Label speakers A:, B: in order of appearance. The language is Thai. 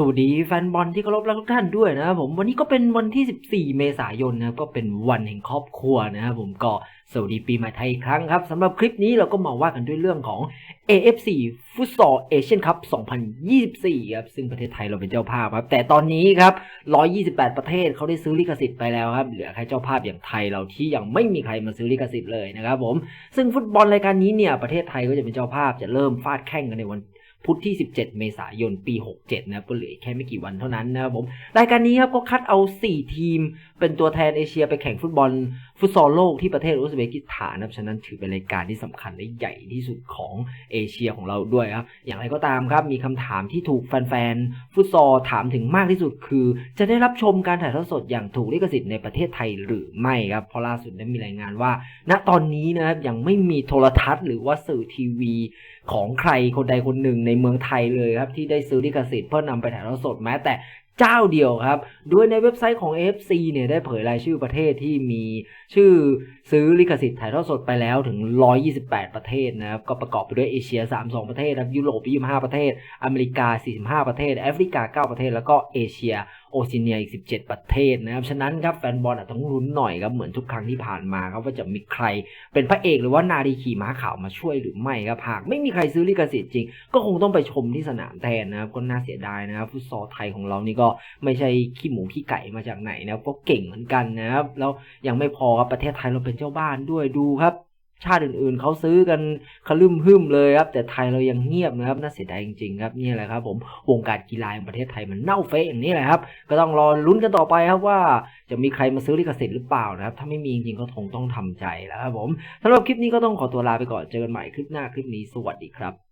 A: สวัสดีแฟนบอลที่เคารพรักทุกท่านด้วยนะครับผมวันนี้ก็เป็นวันที่ 14 เมษายนนะครับก็เป็นวันแห่งครอบครัวนะครับผมก็สวัสดีปีใหม่ไทยอีกครั้งครับสำหรับคลิปนี้เราก็มาว่ากันด้วยเรื่องของ AFC Futsal Asian Cup 2024 ครับซึ่งประเทศไทยเราเป็นเจ้าภาพครับ แต่ตอนนี้ครับ 128 ประเทศเขาได้ซื้อลิขสิทธิ์ไปแล้วครับเหลือแค่เจ้าภาพอย่างไทยเราที่ยังไม่มีใครมาซื้อลิขสิทธิ์เลยนะครับผมซึ่งฟุตบอลรายการนี้เนี่ยประเทศไทยก็จะเป็นเจ้าภาพจะเริ่มฟาดแข่งกันในวัน พุธที่ 17 เมษายน ปี 67 นะก็เหลือแค่ไม่กี่วันเท่านั้นนะครับผม รายการนี้ครับก็คัดเอา 4 ทีม เป็นตัวแทนเอเชียไปแข่งฟุตบอล ฟุตซอลโลกที่ประเทศอุซเบกิสถานนะครับฉะนั้นถือเป็นรายการที่สำคัญและใหญ่ที่สุดของเอเชียของเราด้วยครับ อย่างไรก็ตามครับ มีคำถามที่ถูกแฟนๆ ฟุตซอลถามถึงมากที่สุดคือ จะได้รับชมการถ่ายทอดสดอย่างถูกลิขสิทธิ์ในประเทศไทยหรือไม่ครับ เพราะล่าสุดได้มีรายงานว่า ณตอนนี้นะครับยังไม่มีโทรทัศน์ หรือว่าสื่อทีวีของใครคนใดคนหนึ่งในเมืองไทยเลยครับที่ได้ซื้อลิขสิทธิ์เพื่อนำไปถ่ายทอดสดแม้แต่ เจ้าเดียวครับ โดยในเว็บไซต์ของ AFC เนี่ยได้เผยรายชื่อประเทศที่มีชื่อซื้อลิขสิทธิ์ถ่ายทอดสดไปแล้วถึง 128 ประเทศนะครับ ก็ประกอบไปด้วยเอเชีย 32 ประเทศครับยุโรป 25 ประเทศ อเมริกา 45 ประเทศ แอฟริกา 9 ประเทศ แล้วก็เอเชียโอซิเนียอีก 17 ประเทศนะครับ ฉะนั้นครับแฟนบอลอาจต้องลุ้นหน่อยครับ เหมือนทุกครั้งที่ผ่านมาครับว่าจะมีใครเป็นพระเอกหรือว่านาดีขี่ม้าขาวมาช่วยหรือไม่ครับหากไม่มีใครซื้อลิขสิทธิ์จริง ก็คงต้องไปชมที่สนามแทนนะครับก็น่าเสียดายนะครับฟุตซอลไทยของเรานี่ก็ไม่ใช่ขี้หมูขี้ไก่มาจากไหนนะครับก็เก่งเหมือนกันนะครับแล้วยังไม่พอครับประเทศไทยเราเป็นเจ้าบ้านด้วยดูครับ ชาติอื่นๆเขาซื้อกันคลืมหึมเลยครับ แต่ไทยเรายังเงียบนะครับน่าเสียดายจริงๆครับนี่แหละครับ ผมวงการกีฬาของประเทศไทยมันเน่าเฟะอย่างนี้แหละครับ ก็ต้องรอลุ้นกันต่อไปครับว่าจะมีใครมาซื้อลิขสิทธิ์หรือเปล่านะครับ ถ้าไม่มีจริงๆก็คงต้องทำใจแล้วครับผมสำหรับคลิปนี้ก็ต้องขอตัวลาไปก่อนเจอกันใหม่คลิปหน้าคลิปนี้สวัสดีครับ